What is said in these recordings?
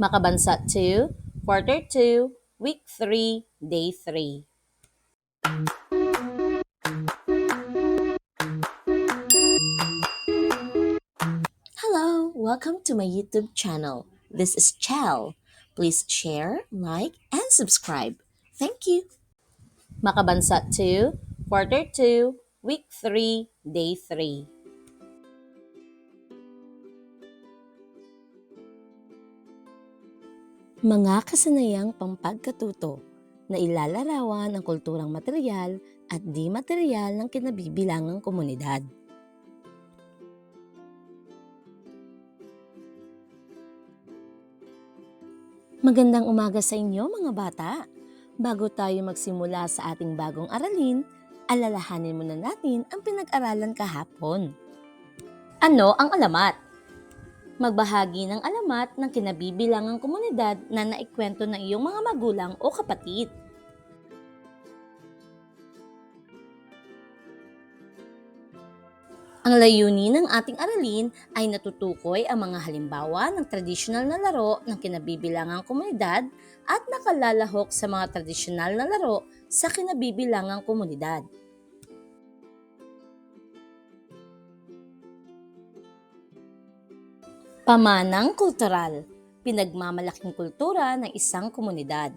Makabansa 2, Quarter 2, Week 3, Day 3. Hello, welcome to my YouTube channel. This is Chel. Please share, like, and subscribe. Thank you. Makabansa 2, Quarter 2, Week 3, Day 3. Mga kasanayang pampagkatuto na ilalarawan ang kulturang material at di material ng kinabibilangang komunidad. Magandang umaga sa inyo mga bata. Bago tayo magsimula sa ating bagong aralin, alalahanin muna natin ang pinag-aralan kahapon. Ano ang alamat? Magbahagi ng alamat ng kinabibilangang komunidad na naikwento ng iyong mga magulang o kapatid. Ang layunin ng ating aralin ay natutukoy ang mga halimbawa ng tradisyonal na laro ng kinabibilangang komunidad at nakalalahok sa mga tradisyonal na laro sa kinabibilangang komunidad. Pamanang kultural, pinagmamalaking kultura ng isang komunidad.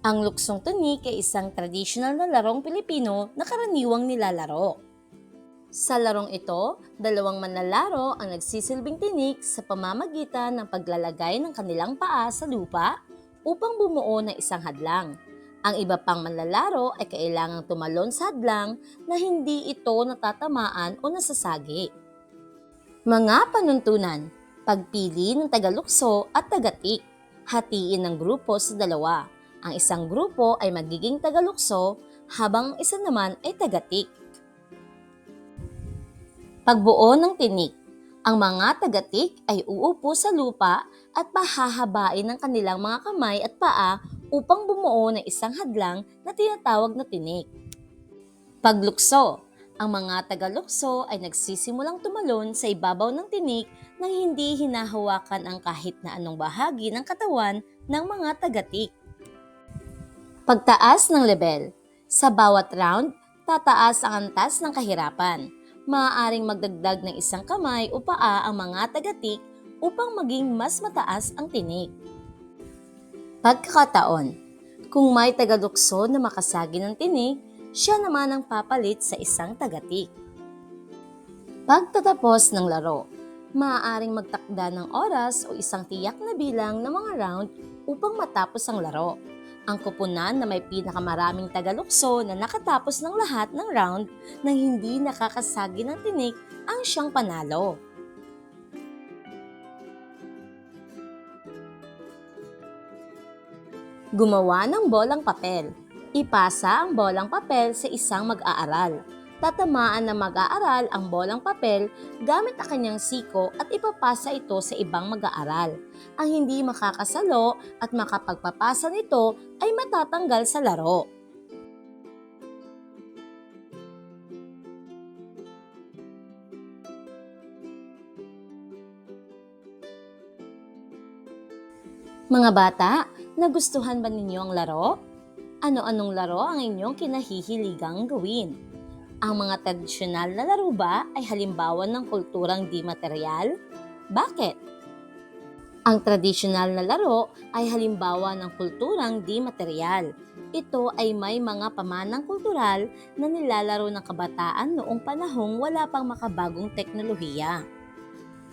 Ang luksong tunik ay isang tradisyonal na larong Pilipino na karaniwang nilalaro. Sa larong ito, dalawang manlalaro ang nagsisilbing tinik sa pamamagitan ng paglalagay ng kanilang paa sa lupa upang bumuo ng isang hadlang. Ang iba pang manlalaro ay kailangang tumalon sa hadlang na hindi ito natatamaan o nasasagi. Mga panuntunan, pagpili ng tagalukso at tagatik. Hatiin ng grupo sa dalawa. Ang isang grupo ay magiging tagalukso habang ang isa naman ay tagatik. Pagbuo ng tinik. Ang mga tagatik ay uupo sa lupa at pahahabain ng kanilang mga kamay at paa upang bumuo ng isang hadlang na tinatawag na tinik. Paglukso. Ang mga tagalukso ay nagsisimulang tumalon sa ibabaw ng tinik nang hindi hinahawakan ang kahit na anong bahagi ng katawan ng mga tagatik. Pagtaas ng level. Sa bawat round, tataas ang antas ng kahirapan maaaring magdagdag ng isang kamay o paa ang mga tagatik upang maging mas mataas ang tinik. Pagkakataon Kung may tagalukso na makasagi ng tinik, siya naman ang papalit sa isang tagatik. Pagtatapos ng laro, maaaring magtakda ng oras o isang tiyak na bilang ng mga round upang matapos ang laro. Ang kupunan na may pinakamaraming tagalukso na nakatapos ng lahat ng round nang hindi nakakasagi ng tinik ang siyang panalo. Gumawa ng bolang papel. Ipasa ang bolang papel sa isang mag-aaral. Tatamaan ng mag-aaral ang bolang papel gamit ang kanyang siko at ipapasa ito sa ibang mag-aaral. Ang hindi makakasalo at makapagpapasa nito ay matatanggal sa laro. Mga bata, nagustuhan ba ninyo ang laro? Ano-anong laro ang inyong kinahihiligang gawin? Ang mga tradisyonal na laro ba ay halimbawa ng kulturang di material? Bakit? Ang tradisyonal na laro ay halimbawa ng kulturang di material. Ito ay may mga pamanang kultural na nilalaro ng kabataan noong panahong wala pang makabagong teknolohiya.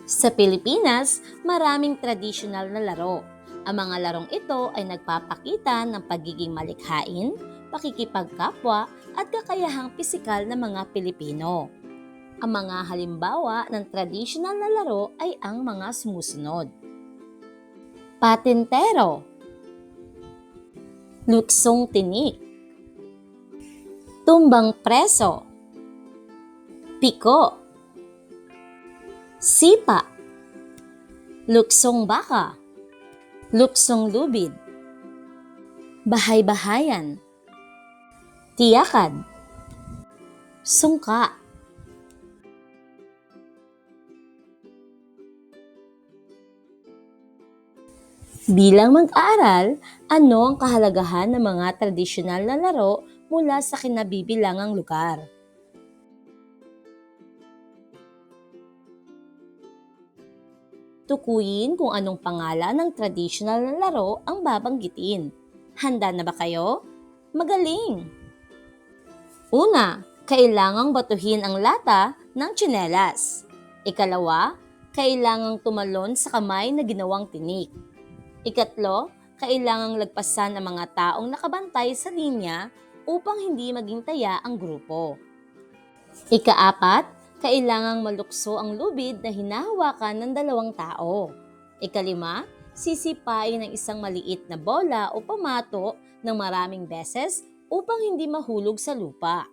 Sa Pilipinas, maraming tradisyonal na laro. Ang mga larong ito ay nagpapakita ng pagiging malikhain, pakikipagkapwa at kakayahang pisikal ng mga Pilipino. Ang mga halimbawa ng tradisyonal na laro ay ang mga sumusunod. Patintero. Luksong tinik. Tumbang preso. Piko. Sipa. Luksong baka Luksong lubid. Bahay-bahayan. Tiyakan Sungka. Bilang mag-aaral, ano ang kahalagahan ng mga tradisyonal na laro mula sa kinabibilangang lugar? Tukuyin kung anong pangalan ng traditional na laro ang babanggitin. Handa na ba kayo? Magaling! Una, kailangang batuhin ang lata ng tsinelas. Ikalawa, kailangang tumalon sa kamay na ginawang tinik. Ikatlo, kailangang lagpasan ang mga taong nakabantay sa linya upang hindi maging taya ang grupo. Ikaapat, kailangang malukso ang lubid na hinahawakan ng dalawang tao. Ikalima, sisipain ng isang maliit na bola o pamato ng maraming beses upang hindi mahulog sa lupa.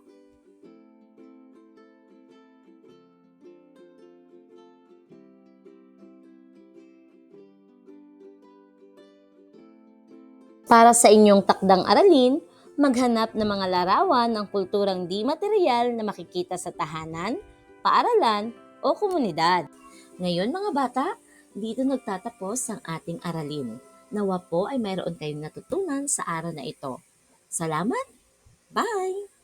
Para sa inyong takdang aralin, maghanap ng mga larawan ng kulturang di material na makikita sa tahanan, paaralan o komunidad. Ngayon mga bata, dito nagtatapos ang ating aralin. Nawa po ay mayroon kayong natutunan sa araw na ito. Salamat! Bye!